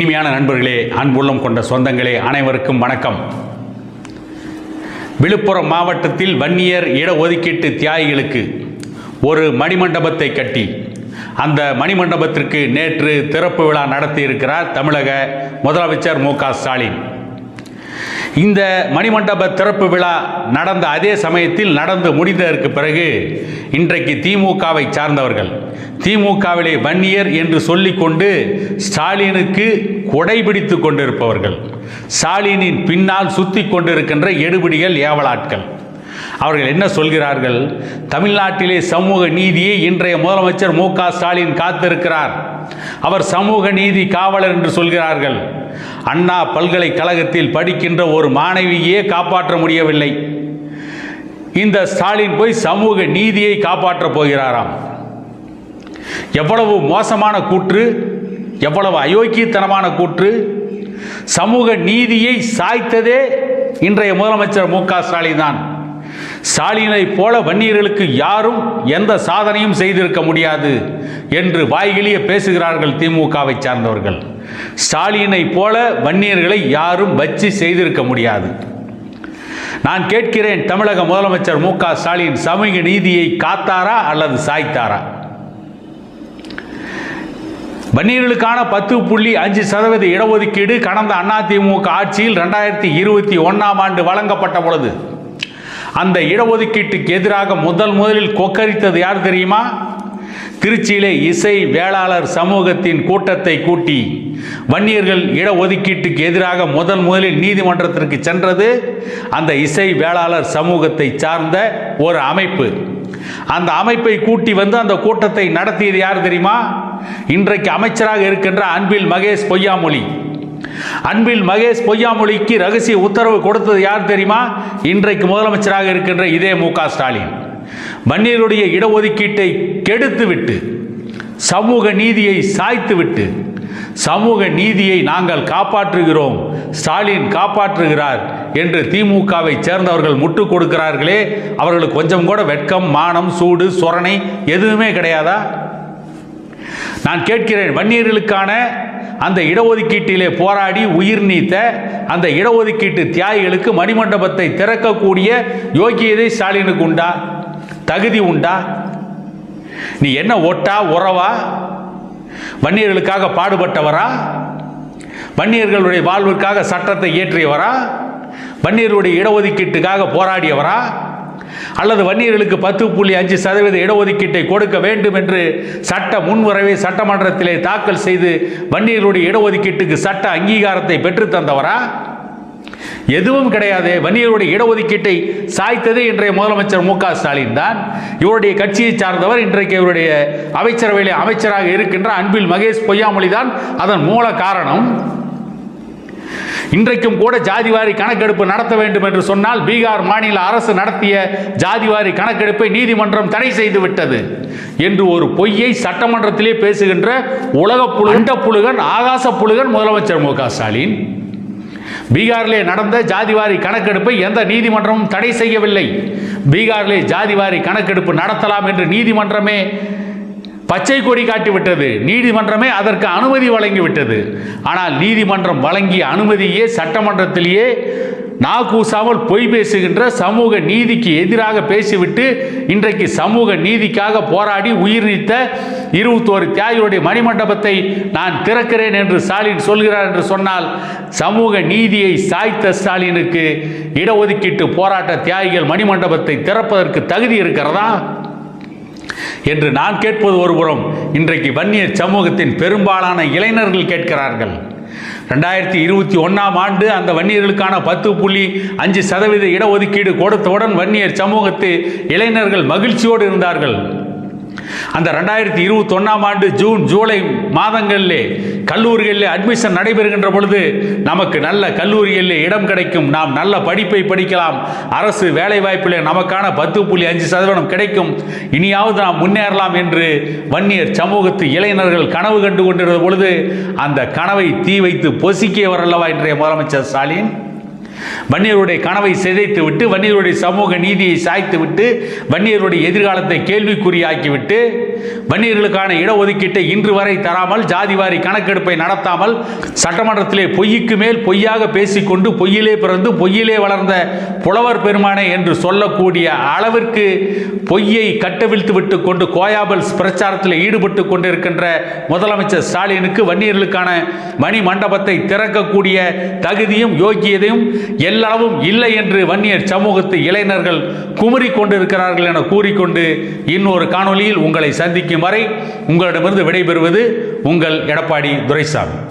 இனிமையான நண்பர்களே அன்புள்ளம் கொண்ட சொந்தங்களே அனைவருக்கும் வணக்கம். விழுப்புரம் மாவட்டத்தில் வன்னியர் இடஒதுக்கீட்டு தியாகிகளுக்கு ஒரு மணிமண்டபத்தை கட்டி அந்த மணிமண்டபத்திற்கு நேற்று திறப்பு விழா நடத்தியிருக்கிறார் தமிழக முதலமைச்சர் மு க ஸ்டாலின். இந்த மணிமண்டப திறப்பு விழா நடந்த அதே சமயத்தில் நடந்து முடிந்ததற்கு பிறகு இன்றைக்கு திமுகவை சார்ந்தவர்கள் திமுகவிலே வன்னியர் என்று சொல்லிக்கொண்டு ஸ்டாலினுக்கு கொடைபிடித்து கொண்டிருப்பவர்கள் ஸ்டாலினின் பின்னால் சுத்தி கொண்டிருக்கின்ற எடுபிடிகள் ஏவலாட்கள். அவர்கள் என்ன சொல்கிறார்கள்? தமிழ்நாட்டிலே சமூக நீதியை இன்றைய முதலமைச்சர் மு க ஸ்டாலின் காத்திருக்கிறார். அவர் சமூக நீதி காவலர் என்று சொல்கிறார்கள். அண்ணா பல்கலைக்கழகத்தில் படிக்கின்ற ஒரு மாணவியே காப்பாற்ற முடியவில்லை. இந்த ஸ்டாலின் போய் சமூக நீதியை காப்பாற்றப் போகிறாராம். எவ்வளவு மோசமான கூற்று எவ்வளவு அயோக்கியத்தனமான கூற்று சமூக நீதியை சாய்த்ததே இன்றைய முதலமைச்சர் மு க ஸ்டாலின் தான். ஸ்டாலினை போல வன்னியர்களுக்கு யாரும் எந்த சாதனையும் செய்திருக்க முடியாது என்று வாய்கிலிய பேசுகிறார்கள் திமுகவை சார்ந்தவர்கள். ஸ்டாலினை போல வன்னியர்களை யாரும் வச்சு செய்திருக்க முடியாது. நான் கேட்கிறேன் தமிழக முதலமைச்சர் மு க ஸ்டாலின் சமூக நீதியை காத்தாரா அல்லது சாய்த்தாரா? வன்னியர்களுக்கான பத்து புள்ளி அஞ்சு சதவீத இடஒதுக்கீடு கடந்த அதிமுக ஆட்சியில் ரெண்டாயிரத்தி இருபத்தி ஒன்றாம் ஆண்டு வழங்கப்பட்ட பொழுது அந்த இடஒதுக்கீட்டுக்கு எதிராக முதல் முதலில் கொக்கரித்தது யார் தெரியுமா? திருச்சியிலே இசை வேளாளர் சமூகத்தின் கூட்டத்தை கூட்டி வன்னியர்கள் இடஒதுக்கீட்டுக்கு எதிராக முதல் முதலில் நீதிமன்றத்திற்கு சென்றது. அந்த இசை வேளாளர் சமூகத்தை சார்ந்த ஒரு அமைப்பு. அந்த அமைப்பை கூட்டி வந்து அந்த கூட்டத்தை நடத்தியது யார் தெரியுமா? இன்றைக்கு அமைச்சராக இருக்கின்ற அன்பில் மகேஷ் பொய்யாமொழி. அன்பில் மகேஷ் பொய்யாமொழிக்கு ரகசிய உத்தரவு கொடுத்தது யார் தெரியுமா? இன்றைக்கு முதலமைச்சராக இருக்கின்ற இதே மு ஸ்டாலின். வன்னியருடைய இடஒதுக்கீட்டை கெடுத்துவிட்டு சமூக நீதியை சாய்த்துவிட்டு சமூக நீதியை நாங்கள் காப்பாற்றுகிறோம் ஸ்டாலின் காப்பாற்றுகிறார் என்று திமுகவை சேர்ந்தவர்கள் முட்டு கொடுக்கிறார்களே அவர்களுக்கு கொஞ்சம் கூட வெட்கம் மானம் சூடு சொரணை எதுவுமே கிடையாதா? நான் கேட்கிறேன் வன்னியர்களுக்கான அந்த இடஒதுக்கீட்டிலே போராடி உயிர் நீத்த அந்த இடஒதுக்கீட்டு தியாகிகளுக்கு மணிமண்டபத்தை திறக்கக்கூடிய யோக்கியதை ஸ்டாலினுக்கு உண்டா? தகுதி உண்டா? நீ என்ன ஒட்டா உறவா? வன்னியர்களுக்காக பாடுபட்டவரா? வன்னியர்களுடைய வாழ்விற்காக சட்டத்தை இயற்றியவரா? வன்னியர்களுடைய இடஒதுக்கீட்டுக்காக போராடியவரா? அல்லது வன்னியர்களுக்கு பத்து புள்ளி அஞ்சு சதவீத இடஒதுக்கீட்டை கொடுக்க வேண்டும் என்று சட்ட முன்வரவை சட்டமன்றத்திலே தாக்கல் செய்து வன்னியர்களுடைய இடஒதுக்கீட்டுக்கு சட்ட அங்கீகாரத்தை பெற்று தந்தவரா? எதுவும் கிடையாது. வன்னியருடைய இடஒதுக்கீட்டை சாய்த்தது இன்றைய முதலமைச்சர் மு க ஸ்டாலின் தான். இவருடைய கட்சியை சார்ந்தவர் இன்றைக்கு இவருடைய அமைச்சரவையிலே அமைச்சராக இருக்கின்ற அன்பில் மகேஷ் பொய்யாமொழி தான் அதன் மூல காரணம். இன்றைக்கும் கூட ஜாதிவாரி கணக்கெடுப்பு நடத்த வேண்டும் என்று சொன்னால் பீகார் மாநில அரசு நடத்திய ஜாதிவாரி கணக்கெடுப்பை நீதிமன்றம் தடை செய்து விட்டது என்று ஒரு பொய்யை சட்டமன்றத்திலே பேசுகின்ற உலக புழுண்ட புழுகன் ஆகாச புழுகன் முதலமைச்சர் மு க ஸ்டாலின். பீகாரிலே நடந்த ஜாதிவாரி கணக்கெடுப்பை எந்த நீதிமன்றமும் தடை செய்யவில்லை. பீகாரிலே ஜாதிவாரி கணக்கெடுப்பு நடத்தலாம் என்று நீதிமன்றமே பச்சை கொடி காட்டிவிட்டது நீதிமன்றமே அதற்கு அனுமதி வழங்கிவிட்டது ஆனால் நீதிமன்றம் வழங்கிய அனுமதியே சட்டமன்றத்திலேயே நாகூசாமல் பொய் பேசுகின்ற சமூக நீதிக்கு எதிராக பேசிவிட்டு இன்றைக்கு சமூக நீதிக்காக போராடி உயிர் நீத்த இருபத்தோரு தியாகிகளுடைய மணிமண்டபத்தை நான் திறக்கிறேன் என்று ஸ்டாலின் சொல்கிறார் என்று சொன்னால் சமூக நீதியை சாய்த்த ஸ்டாலினுக்கு இடஒதுக்கீட்டு போராட்ட தியாகிகள் மணிமண்டபத்தை திறப்பதற்கு தகுதி இருக்கிறதா? என்று நான் கேட்பது ஒருபுறம் இன்றைக்கு வன்னியர் சமூகத்தின் பெரும்பாலான இளைஞர்கள் கேட்கிறார்கள். ரெண்டாயிரத்தி இருபத்தி ஒன்றாம் ஆண்டு அந்த வன்னியர்களுக்கான பத்து புள்ளி அஞ்சு சதவீத இடஒதுக்கீடு கொடுத்தவுடன் வன்னியர் சமூகத்து இளைஞர்கள் மகிழ்ச்சியோடு இருந்தார்கள். அந்த ரெண்டாயிரத்தி இருபத்தொன்னாம் ஆண்டு ஜூன் ஜூலை மாதங்களிலே கல்லூரிகளில் அட்மிஷன் நடைபெறுகின்ற பொழுது நமக்கு நல்ல கல்லூரிகளில் இடம் கிடைக்கும். நாம் நல்ல படிப்பை படிக்கலாம். அரசு வேலைவாய்ப்பில் நமக்கான பத்து புள்ளி அஞ்சு சதவீதம் கிடைக்கும். இனியாவது நாம் முன்னேறலாம் என்று வன்னியர் சமூகத்து இளைஞர்கள் கனவு கண்டு கொண்டிருந்த பொழுது அந்த கனவை தீ வைத்து பொசிக்கியவர் அல்லவா இன்றைய முதலமைச்சர் ஸ்டாலின்? வன்னியருடைய கனவை சிதைத்து விட்டு வன்னியருடைய சமூக நீதியை சாய்த்து விட்டு வன்னியருடைய எதிர்காலத்தை கேள்விக்குறியாக்கிவிட்டு வன்னியர்களுக்கான இடஒதுக்கீட்டை இன்று வரை தராமல் ஜாதிவாரி கணக்கெடுப்பை நடத்தாமல் சட்டமன்றத்திலே பொய்யுக்கு மேல் பொய்யாக பேசிக்கொண்டு பொய்யிலே பிறந்து பொய்யிலே வளர்ந்த புலவர் பெருமானே என்று சொல்லக்கூடிய அளவிற்கு பொய்யை கட்டவிழ்த்து விட்டு கொண்டு கோயாபல்ஸ் பிரச்சாரத்தில் ஈடுபட்டு கொண்டிருக்கின்ற முதலமைச்சர் ஸ்டாலினுக்கு வன்னியர்களுக்கான மணி மண்டபத்தை திறக்கக்கூடிய தகுதியும் யோக்கியதையும் எல்லாவும் இல்லை என்று வன்னியர் சமூகத்து இளைஞர்கள் குமரி கொண்டிருக்கிறார்கள் என கூறிக்கொண்டு இன்னொரு காணொலியில் உங்களை சந்திக்கும் வரை உங்களிடமிருந்து விடைபெறுவது உங்கள் எடப்பாடி துரைசாமி.